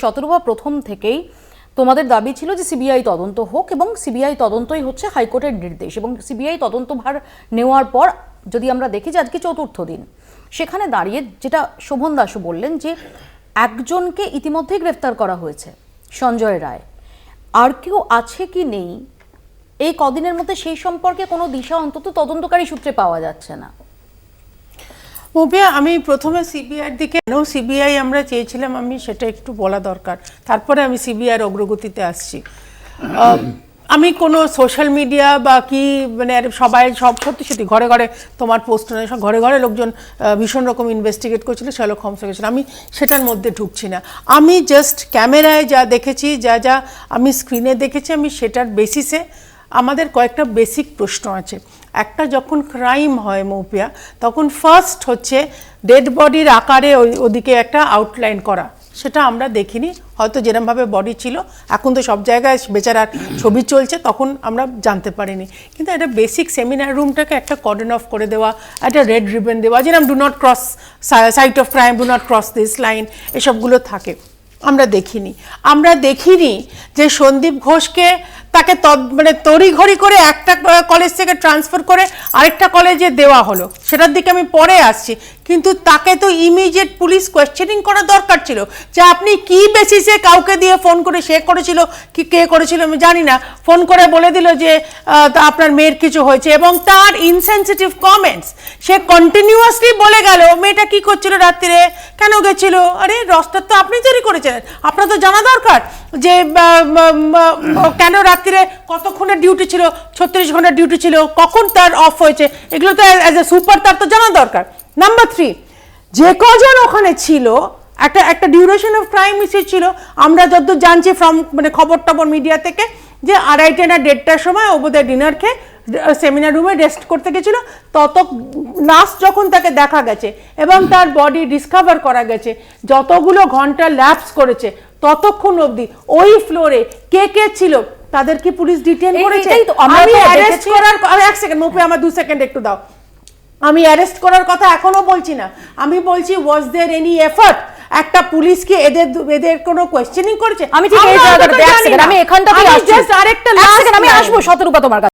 শতরূপা প্রথম থেকেই তোমাদের দাবি ছিল যে সিবিআই তদন্ত হোক এবং সিবিআই তদন্তই হচ্ছে হাইকোর্টের নির্দেশ এবং সিবিআই তদন্তভার নেওয়ার পর যদি আমরা দেখি যে আজকে চতুর্থ দিন, সেখানে দাঁড়িয়ে যেটা শোভন দাসও বললেন যে একজনকে ইতিমধ্যেই গ্রেফতার করা হয়েছে, সঞ্জয় রায়। আর কেউ আছে কি নেই? এই কদিনের মধ্যে সেই সম্পর্কে কোনো দিশা অন্তত তদন্তকারী সূত্রে পাওয়া যাচ্ছে না। মুভিয়া আমি প্রথমে সিবিআইয়ের দিকে কেন সিবিআই আমরা চেয়েছিলাম আমি সেটা একটু বলা দরকার। তারপরে আমি সিবিআইয়ের অগ্রগতিতে আসছি। আমি কোনো সোশ্যাল মিডিয়া বা কি মানে সবাই সব সত্যি সত্যি ঘরে ঘরে তোমার পোস্ট সব ঘরে ঘরে লোকজন ভীষণ রকম ইনভেস্টিগেট করছিল শ্যালক হোমস গেছিল আমি সেটার মধ্যে ঢুকছি না। আমি জাস্ট ক্যামেরায় যা দেখেছি, যা যা আমি স্ক্রিনে দেখেছি, আমি সেটার বেসিসে আমাদের কয়েকটা বেসিক প্রশ্ন আছে। একটা যখন ক্রাইম হয় মৌপিয়া, তখন ফার্স্ট হচ্ছে ডেড বডির আকারে ওদিকে একটা আউটলাইন করা। সেটা আমরা দেখিনি, হয়তো যেরমভাবে বডি ছিল, এখন তো সব জায়গায় বেচারার ছবি চলছে, তখন আমরা জানতে পারিনি। কিন্তু একটা বেসিক সেমিনার রুমটাকে একটা কর্ডন অফ করে দেওয়া, একটা রেড রিবন দেওয়া যেরকম do not cross site of crime do not cross this line এসবগুলো থাকে। আমরা দেখিনি। আমরা দেখিনি যে সন্দীপ ঘোষকে তাকে মানে তড়িঘড়ি করে একটা কলেজ থেকে ট্রান্সফার করে আরেকটা কলেজে দেওয়া হলো। সেটার দিকে আমি পরে আসছি। কিন্তু তাকে তো ইমিডিয়েট পুলিশ কোয়েশ্চেনিং করা দরকার ছিল। যে আপনি কি বেসিসে কাউকে দিয়ে ফোন করে, সে করেছিল, কি কে করেছিল আমি জানি না। ফোন করে বলে দিল যে আপনার মেয়ের কিছু হয়েছে এবং তার ইনসেনসিটিভ কমেন্টস সে কন্টিনিউয়াসলি বলে গেল, মেয়েটা কি করছিল রাত্রিরে কেন গেছিল? আরে রস্টার তো আপনি তৈরি করেছিলেন আপনার তো জানা দরকার যে কেন রাত্রিরে কতক্ষণের ডিউটি ছিল? ছত্রিশ ঘণ্টার ডিউটি ছিল। কখন তার অফ হয়েছে? এগুলো তো অ্যাজ এ সুপার তার তো জানা দরকার। নাম্বার থ্রি যে কজন ওখানে ছিল, একটা একটা ডিউরেশন অফ ক্রাইম হিসেবে ছিল, আমরা যতদূর জানছি ফ্রম মানে খবর টবর মিডিয়া থেকে, যে আড়াইটে না দেড়টার সময় ও বোধহয় ডিনার খেয়ে সেমিনার রুমে রেস্ট করতে গেছিল। তত লাস্ট যখন তাকে দেখা গেছে, এবং তার বডি ডিসকভার করা গেছে, যতগুলো ঘণ্টা ল্যাপস করেছে, ততক্ষণ অবধি ওই ফ্লোরে কে কে ছিল? তাদের কি পুলিশ ডিটেন করেছে? এটাই তো, আমি অ্যারেস্ট করার আমি এক সেকেন্ড মুপে আমার দু সেকেন্ড একটু দাও। আমি অ্যারেস্ট করার কথা এখনও বলছি না। আমি বলছি ওয়াজ দেয়ার এনি এফর্ট একটা পুলিশ কি এদের এদের কোনো কোয়েশ্চেনিং করেছে? আমি ঠিক এই জায়গাটা। আমি এখান আমি আসছি। আরেকটা আমি আসব শতরূপা তোমার কাছে।